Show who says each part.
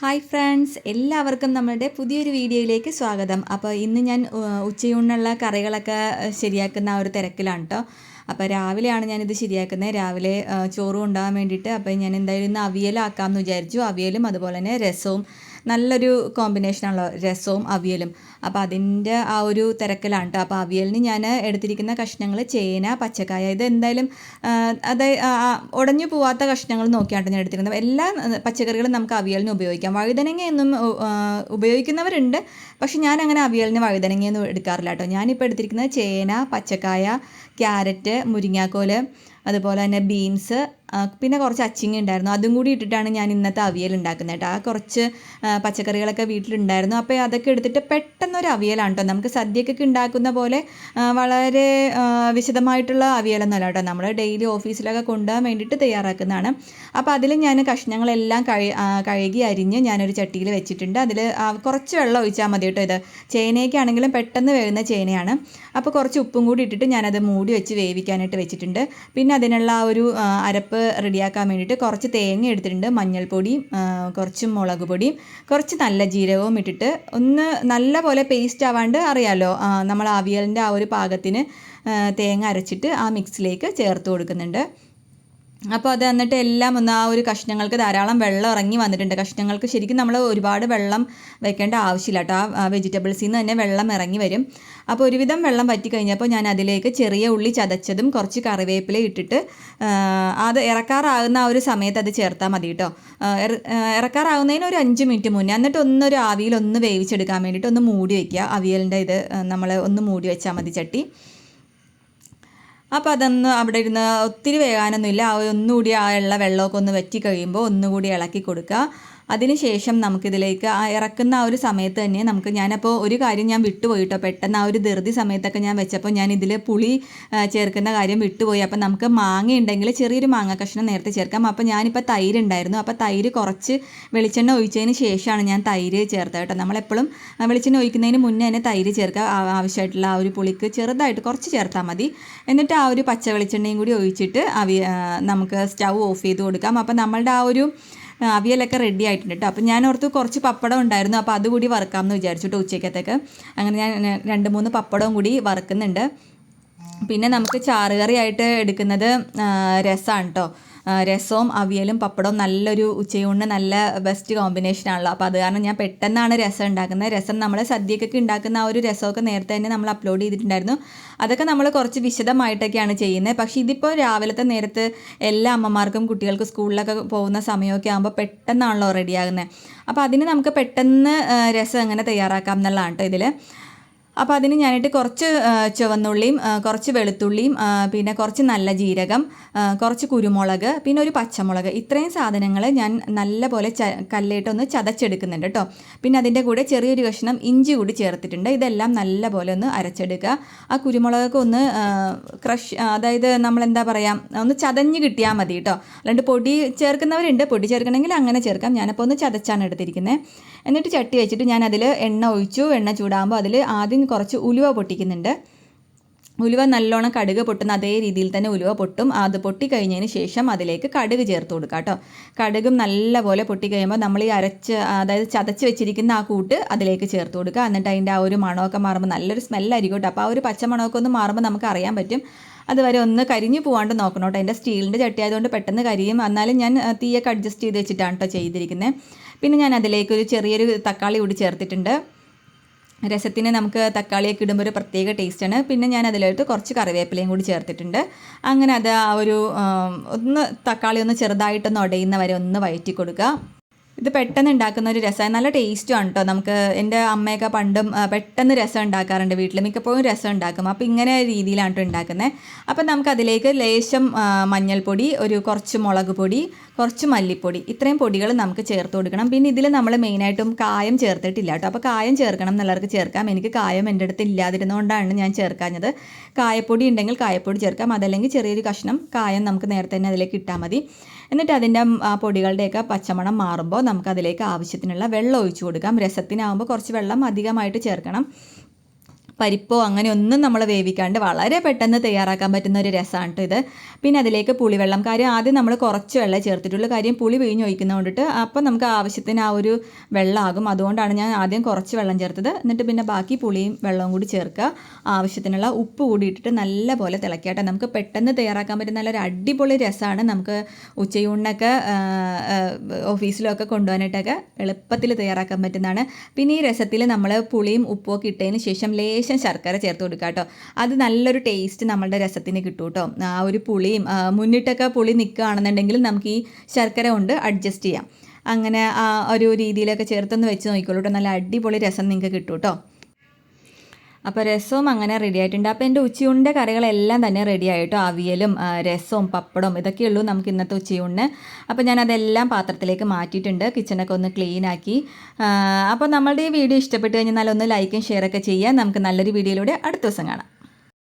Speaker 1: Hi friends എല്ലാവർക്കും നമ്മളുടെ പുതിയൊരു വീഡിയോയിലേക്ക് സ്വാഗതം. അപ്പോൾ ഇന്ന് ഞാൻ ഉച്ചയൂണിനുള്ള കറികളൊക്കെ ശരിയാക്കുന്ന ഒരു തിരക്കിലാണ് കേട്ടോ അപ്പോൾ രാവിലെയാണ് ഞാനിത് ശരിയാക്കുന്നത്. രാവിലെ ചോറ് കൊണ്ടുപോകാൻ വേണ്ടിയിട്ട് അപ്പോൾ ഞാൻ എന്തായാലും ഇന്ന് അവിയലാക്കാമെന്ന് വിചാരിച്ചു. അവിയലും അതുപോലെ തന്നെ രസവും നല്ലൊരു കോമ്പിനേഷനാണല്ലോ രസവും അവിയലും. അപ്പോൾ അതിന്റെ ആ ഒരു തിരക്കിലാണ് കേട്ടോ അപ്പോൾ അവിയലിന് ഞാൻ എടുത്തിരിക്കുന്ന കഷ്ണങ്ങൾ ചേന പച്ചക്കായ ഇത് എന്തായാലും അതായത് ഉടഞ്ഞു പോവാത്ത കഷ്ണങ്ങൾ നോക്കിയാണ് ഞാൻ എടുത്തിരിക്കുന്നത്. എല്ലാ പച്ചക്കറികളും നമുക്ക് അവിയലിന് ഉപയോഗിക്കാം. വഴുതനങ്ങ എന്നും ഉപയോഗിക്കുന്നവരുണ്ട്. പക്ഷെ ഞാൻ അങ്ങനെ അവിയലിന് വഴുതനങ്ങയൊന്നും എടുക്കാറില്ല കേട്ടോ ഞാനിപ്പോൾ എടുത്തിരിക്കുന്നത് ചേന പച്ചക്കായ ക്യാരറ്റ് മുരിങ്ങാക്കോൽ അതുപോലെ തന്നെ ബീൻസ് പിന്നെ കുറച്ച് അച്ചിങ്ങ ഉണ്ടായിരുന്നു. അതും കൂടി ഇട്ടിട്ടാണ് ഞാൻ ഇന്നത്തെ അവിയൽ ഉണ്ടാക്കുന്നത് കേട്ടോ ആ കുറച്ച് പച്ചക്കറികളൊക്കെ വീട്ടിലുണ്ടായിരുന്നു. അപ്പോൾ അതൊക്കെ എടുത്തിട്ട് പെട്ടെന്നൊരു അവിയലാണ് കേട്ടോ നമുക്ക് സദ്യക്കൊക്കെ ഉണ്ടാക്കുന്ന പോലെ വളരെ വിശദമായിട്ടുള്ള അവിയലൊന്നുമല്ല കേട്ടോ. നമ്മൾ ഡെയിലി ഓഫീസിലൊക്കെ കൊണ്ടുപോകാൻ വേണ്ടിയിട്ട് തയ്യാറാക്കുന്നതാണ്. അപ്പോൾ അതിൽ ഞാൻ കഷ്ണങ്ങളെല്ലാം കഴി കഴുകി അരിഞ്ഞ് ഞാനൊരു ചട്ടിയിൽ വെച്ചിട്ടുണ്ട്. അതിൽ കുറച്ച് വെള്ളം ഒഴിച്ചാൽ മതി കേട്ടോ ഇത്. ചേനയ്ക്കാണെങ്കിലും പെട്ടെന്ന് വേവുന്ന ചേനയാണ്. അപ്പോൾ കുറച്ച് ഉപ്പും കൂടി ഇട്ടിട്ട് ഞാനത് മൂടി വെച്ച് വേവിക്കാനായിട്ട് വെച്ചിട്ടുണ്ട്. പിന്നെ അതിനുള്ള ആ ഒരു അരപ്പ് റെഡിയാക്കാൻ വേണ്ടിയിട്ട് കുറച്ച് തേങ്ങ എടുത്തിട്ടുണ്ട്. മഞ്ഞൾപ്പൊടിയും കുറച്ച് മുളക് പൊടിയും കുറച്ച് നല്ല ജീരകവും ഇട്ടിട്ട് ഒന്ന് നല്ല പോലെ പേസ്റ്റ് ആവാണ്ട് അറിയാമല്ലോ നമ്മൾ അവിയലിന്റെ ആ ഒരു പാകത്തിന് തേങ്ങ അരച്ചിട്ട് ആ മിക്സിലേക്ക് ചേർത്ത് കൊടുക്കുന്നുണ്ട്. അപ്പോൾ അത് എന്നിട്ട് എല്ലാം ഒന്ന് ആ ഒരു കഷ്ണങ്ങൾക്ക് ധാരാളം വെള്ളം ഇറങ്ങി വന്നിട്ടുണ്ട്. കഷ്ണങ്ങൾക്ക് ശരിക്കും നമ്മൾ ഒരുപാട് വെള്ളം വെക്കേണ്ട ആവശ്യമില്ല കേട്ടോ. ആ വെജിറ്റബിൾസിൽ നിന്ന് തന്നെ വെള്ളം ഇറങ്ങി വരും. അപ്പോൾ ഒരുവിധം വെള്ളം വറ്റി കഴിഞ്ഞപ്പോൾ ഞാൻ അതിലേക്ക് ചെറിയ ഉള്ളി ചതച്ചതും കുറച്ച് കറിവേപ്പില ഇട്ടിട്ട് അത് ഇറക്കാറാകുന്ന ആ ഒരു സമയത്ത് അത് ചേർത്താൽ മതി കേട്ടോ. ഇറക്കാറാകുന്നതിന് ഒരു അഞ്ച് മിനിറ്റ് മുന്നേ എന്നിട്ട് ഒന്നൊരു ആവിയിൽ ഒന്ന് വേവിച്ചെടുക്കാൻ വേണ്ടിയിട്ട് ഒന്ന് മൂടി വയ്ക്കുക. അവിയലിന്റെ ഇത് നമ്മൾ ഒന്ന് മൂടി വെച്ചാൽ മതി ചട്ടി. അപ്പോൾ അതൊന്ന് അവിടെ ഇരുന്ന് ഒത്തിരി വേകാനൊന്നുമില്ല. ഒന്നുകൂടി ആ ഉള്ള വെള്ളമൊക്കെ ഒന്ന് വറ്റി കഴിയുമ്പോൾ ഒന്നുകൂടി ഇളക്കി കൊടുക്കുക. അതിനുശേഷം നമുക്കിതിലേക്ക് ഇറക്കുന്ന ആ ഒരു സമയത്ത് തന്നെ നമുക്ക് ഞാനപ്പോൾ ഒരു കാര്യം ഞാൻ വിട്ടുപോയിട്ടോ പെട്ടെന്ന് ആ ഒരു ധൃതി സമയത്തൊക്കെ ഞാൻ വെച്ചപ്പോൾ ഞാൻ ഇതിൽ പുളി ചേർക്കുന്ന കാര്യം വിട്ടുപോയി. അപ്പോൾ നമുക്ക് മാങ്ങ ഉണ്ടെങ്കിൽ ചെറിയൊരു മാങ്ങ കഷ്ണം നേരത്തെ ചേർക്കാം. അപ്പോൾ ഞാനിപ്പോൾ തൈര് ഉണ്ടായിരുന്നു. അപ്പോൾ തൈര് കുറച്ച് വെളിച്ചെണ്ണ ഒഴിച്ചതിന് ശേഷമാണ് ഞാൻ തൈര് ചേർത്തത് കേട്ടോ. നമ്മളെപ്പോഴും വെളിച്ചെണ്ണ ഒഴിക്കുന്നതിന് മുന്നേ തന്നെ തൈര് ചേർക്കുക. ആവശ്യമായിട്ടുള്ള ആ ഒരു പുളിക്ക് ചെറുതായിട്ട് കുറച്ച് ചേർത്താൽ മതി. എന്നിട്ട് ആ ഒരു പച്ച വെളിച്ചെണ്ണയും കൂടി ഒഴിച്ചിട്ട് അവി നമുക്ക് സ്റ്റൗ ഓഫ് ചെയ്ത് കൊടുക്കാം. അപ്പോൾ നമ്മളുടെ ആ ഒരു അവിയലൊക്കെ റെഡി ആയിട്ടുണ്ട് കേട്ടോ അപ്പോൾ ഞാൻ ഓർത്ത് കുറച്ച് പപ്പടം ഉണ്ടായിരുന്നു. അപ്പോൾ അതുകൂടി വറുക്കാമെന്ന് വിചാരിച്ചു കേട്ടോ ഉച്ചക്കത്തേക്ക്. അങ്ങനെ ഞാൻ രണ്ട് മൂന്ന് പപ്പടവും കൂടി വറുക്കുന്നുണ്ട്. പിന്നെ നമുക്ക് ചാറുകറിയായിട്ട് എടുക്കുന്നത് രസമാണ് കേട്ടോ രസവും അവിയലും പപ്പടവും നല്ലൊരു ഉച്ചയൂണിന് നല്ല ബെസ്റ്റ് കോമ്പിനേഷൻ ആണല്ലോ. അപ്പോൾ അത് കാരണം ഞാൻ പെട്ടെന്നാണ് രസം ഉണ്ടാക്കുന്നത്. രസം നമ്മൾ സദ്യക്കൊക്കെ ഉണ്ടാക്കുന്ന ആ ഒരു രസമൊക്കെ നേരത്തെ തന്നെ നമ്മൾ അപ്ലോഡ് ചെയ്തിട്ടുണ്ടായിരുന്നു. അതൊക്കെ നമ്മൾ കുറച്ച് വിശദമായിട്ടൊക്കെയാണ് ചെയ്യുന്നത്. പക്ഷേ ഇതിപ്പോൾ രാവിലത്തെ നേരത്ത് എല്ലാ അമ്മമാർക്കും കുട്ടികൾക്ക് സ്കൂളിലൊക്കെ പോകുന്ന സമയമൊക്കെ ആകുമ്പോൾ പെട്ടെന്നാണല്ലോ റെഡിയാകുന്നത് അപ്പോൾ അതിന് നമുക്ക് പെട്ടെന്ന് രസം എങ്ങനെ തയ്യാറാക്കാം എന്നുള്ളതാണ് കേട്ടോ ഇതിൽ അപ്പോൾ അതിന് ഞാനിട്ട് കുറച്ച് ചുവന്നുള്ളിയും കുറച്ച് വെളുത്തുള്ളിയും പിന്നെ കുറച്ച് നല്ല ജീരകം കുറച്ച് കുരുമുളക് പിന്നെ ഒരു പച്ചമുളക്. ഇത്രയും സാധനങ്ങൾ ഞാൻ നല്ല പോലെ ച കല്ലിട്ടൊന്ന് ചതച്ചെടുക്കുന്നുണ്ട് കേട്ടോ പിന്നെ അതിന്റെ കൂടെ ചെറിയൊരു കഷ്ണം ഇഞ്ചി കൂടി ചേർത്തിട്ടുണ്ട്. ഇതെല്ലാം നല്ല പോലെ ഒന്ന് അരച്ചെടുക്കുക. ആ കുരുമുളകൊക്കെ ഒന്ന് ക്രഷ് അതായത് നമ്മൾ എന്താ പറയുക ഒന്ന് ചതഞ്ഞ് കിട്ടിയാൽ മതി കേട്ടോ അല്ലാണ്ട് പൊടി ചേർക്കുന്നവരുണ്ട്. പൊടി ചേർക്കണമെങ്കിൽ അങ്ങനെ ചേർക്കാം. ഞാനപ്പോൾ ഒന്ന് ചതച്ചാണ് എടുത്തിരിക്കുന്നത് എന്നിട്ട് ചട്ടി വെച്ചിട്ട് ഞാൻ അതിൽ എണ്ണ ഒഴിച്ചു. എണ്ണ ചൂടാകുമ്പോൾ അതിൽ ആദ്യം കുറച്ച് ഉലുവ പൊട്ടിക്കുന്നുണ്ട്. ഉലുവ നല്ലോണം കടുക് പൊട്ടുന്ന അതേ രീതിയിൽ തന്നെ ഉലുവ പൊട്ടും. അത് പൊട്ടി കഴിഞ്ഞതിന് ശേഷം അതിലേക്ക് കടുക് ചേർത്ത് കൊടുക്കുക കേട്ടോ. കടുകും നല്ലപോലെ പൊട്ടി കഴിയുമ്പോൾ നമ്മൾ ഈ അരച്ച് അതായത് ചതച്ച് വെച്ചിരിക്കുന്ന ആ കൂട്ട് അതിലേക്ക് ചേർത്ത് കൊടുക്കുക. എന്നിട്ട് അതിന്റെ ആ ഒരു മണമൊക്കെ മാറുമ്പോൾ നല്ലൊരു സ്മെല്ലായിരിക്കും കേട്ടോ. അപ്പോൾ ആ ഒരു പച്ചമണമൊക്കെ ഒന്ന് മാറുമ്പോൾ നമുക്ക് അറിയാൻ പറ്റും. അതുവരെ ഒന്ന് കരിഞ്ഞു പോകാണ്ട് നോക്കണം കേട്ടോ. എന്റെ സ്റ്റീലിന്റെ ചട്ടി ആയതുകൊണ്ട് പെട്ടെന്ന് കരിയും. എന്നാലും ഞാൻ തീയൊക്കെ അഡ്ജസ്റ്റ് ചെയ്ത് വെച്ചിട്ടാണ് കേട്ടോ ചെയ്തിരിക്കുന്നത്. പിന്നെ ഞാൻ അതിലേക്ക് ഒരു ചെറിയൊരു തക്കാളി കൂടി ചേർത്തിട്ടുണ്ട്. രസത്തിന് നമുക്ക് തക്കാളിയൊക്കെ ഇടുമ്പോൾ ഒരു പ്രത്യേക ടേസ്റ്റാണ് പിന്നെ ഞാൻ അതിലോട്ട് കുറച്ച് കറിവേപ്പിലയും കൂടി ചേർത്തിട്ടുണ്ട്. അങ്ങനെ അത് ആ ഒരു ഒന്ന് തക്കാളി ഒന്ന് ചെറുതായിട്ടൊന്ന് ഉടയുന്ന വരെ ഒന്ന് വഴറ്റി കൊടുക്കുക ഇത് പെട്ടെന്ന് ഉണ്ടാക്കുന്ന ഒരു രസമാണ് നല്ല ടേസ്റ്റും ആണ് കേട്ടോ നമുക്ക് എന്റെ അമ്മയൊക്കെ പണ്ടും പെട്ടെന്ന് രസം ഉണ്ടാക്കാറുണ്ട് വീട്ടിൽ മിക്കപ്പോഴും രസം ഉണ്ടാക്കും. അപ്പോൾ ഇങ്ങനെ രീതിയിലാണ് കേട്ടോ ഉണ്ടാക്കുന്നത് അപ്പം നമുക്ക് അതിലേക്ക് ലേശം മഞ്ഞൾപ്പൊടി ഒരു കുറച്ച് മുളക് പൊടി കുറച്ച് മല്ലിപ്പൊടി ഇത്രയും പൊടികൾ നമുക്ക് ചേർത്ത് കൊടുക്കണം. പിന്നെ ഇതിൽ നമ്മൾ മെയിനായിട്ടും കായം ചേർത്തിട്ടില്ല കേട്ടോ അപ്പോൾ കായം ചേർക്കണം എന്നുള്ളവർക്ക് ചേർക്കാം. എനിക്ക് കായം എന്റെ അടുത്ത് ഇല്ലാതിരുന്നുകൊണ്ടാണ് ഞാൻ ചേർക്കാഞ്ഞത്. കായപ്പൊടി ഉണ്ടെങ്കിൽ കായപ്പൊടി ചേർക്കാം. അതല്ലെങ്കിൽ ചെറിയൊരു കഷ്ണം കായം നമുക്ക് നേരത്തെ തന്നെ അതിലേക്ക് ഇട്ടാൽ മതി. എന്നിട്ട് അതിന്റെ പൊടികളുടെയൊക്കെ പച്ചമണം മാറുമ്പോൾ നമുക്കതിലേക്ക് ആവശ്യത്തിനുള്ള വെള്ളം ഒഴിച്ചു കൊടുക്കാം. രസത്തിനാവുമ്പോൾ കുറച്ച് വെള്ളം അധികമായിട്ട് ചേർക്കണം. പരിപ്പോ അങ്ങനെ ഒന്നും നമ്മൾ വേവിക്കാണ്ട് വളരെ പെട്ടെന്ന് തയ്യാറാക്കാൻ പറ്റുന്ന ഒരു രസമാണ് ഇത്. പിന്നെ അതിലേക്ക് പുളിവെള്ളം. കാര്യം ആദ്യം നമ്മൾ കുറച്ച് വെള്ളം ചേർത്തിട്ടുള്ളൂ. കാര്യം പുളി പിഴിഞ്ഞ് ഒഴിക്കുന്ന കൊണ്ടിട്ട് അപ്പം നമുക്ക് ആവശ്യത്തിന് ആ ഒരു വെള്ളമാകും അതുകൊണ്ടാണ് ഞാൻ ആദ്യം കുറച്ച് വെള്ളം ചേർത്തത്. എന്നിട്ട് പിന്നെ ബാക്കി പുളിയും വെള്ളവും കൂടി ചേർക്കുക. ആവശ്യത്തിനുള്ള ഉപ്പ് കൂടി ഇട്ടിട്ട് നല്ല പോലെ തിളക്കിയാട്ടെ നമുക്ക് പെട്ടെന്ന് തയ്യാറാക്കാൻ പറ്റുന്ന നല്ലൊരു അടിപൊളി രസമാണ് നമുക്ക് ഉച്ചയൂണിനൊക്കെ ഓഫീസിലൊക്കെ കൊണ്ടുപോകാനായിട്ടൊക്കെ എളുപ്പത്തിൽ തയ്യാറാക്കാൻ പറ്റുന്നതാണ്. പിന്നെ ഈ രസത്തിൽ നമ്മൾ പുളിയും ഉപ്പും ഒക്കെ ഇട്ടതിന് ശേഷം ലേശം ശർക്കര ചേർത്ത് കൊടുക്കുക കേട്ടോ. അത് നല്ലൊരു ടേസ്റ്റ് നമ്മളുടെ രസത്തിന് കിട്ടും കേട്ടോ. ആ ഒരു പുളിയും മുന്നിട്ടൊക്കെ പുളി നിൽക്കുകയാണെന്നുണ്ടെങ്കിൽ നമുക്ക് ഈ ശർക്കര കൊണ്ട് അഡ്ജസ്റ്റ് ചെയ്യാം. അങ്ങനെ ആ ഒരു രീതിയിലൊക്കെ ചേർത്തൊന്ന് വെച്ച് നോക്കിക്കോളൂ കേട്ടോ. നല്ല അടിപൊളി രസം നിങ്ങൾക്ക് കിട്ടും കേട്ടോ. അപ്പോൾ രസവും അങ്ങനെ റെഡി ആയിട്ടുണ്ട്. അപ്പോൾ എന്റെ ഉച്ചയൂണിന്റെ കറികളെല്ലാം തന്നെ റെഡി ആയിട്ടോ? അവിയലും രസവും പപ്പടവും ഇതൊക്കെയുള്ളൂ നമുക്ക് ഇന്നത്തെ ഉച്ചയൂണിന്. അപ്പോൾ ഞാൻ അതെല്ലാം പാത്രത്തിലേക്ക് മാറ്റിയിട്ടുണ്ട്. കിച്ചണൊക്കെ ഒന്ന് ക്ലീൻ ആക്കി. അപ്പോൾ നമ്മളുടെ ഈ വീഡിയോ ഇഷ്ടപ്പെട്ട് കഴിഞ്ഞാൽ ഒന്ന് ലൈക്കും ഷെയറൊക്കെ ചെയ്യാം. നമുക്ക് നല്ലൊരു വീഡിയോയിലൂടെ അടുത്ത ദിവസം കാണാം.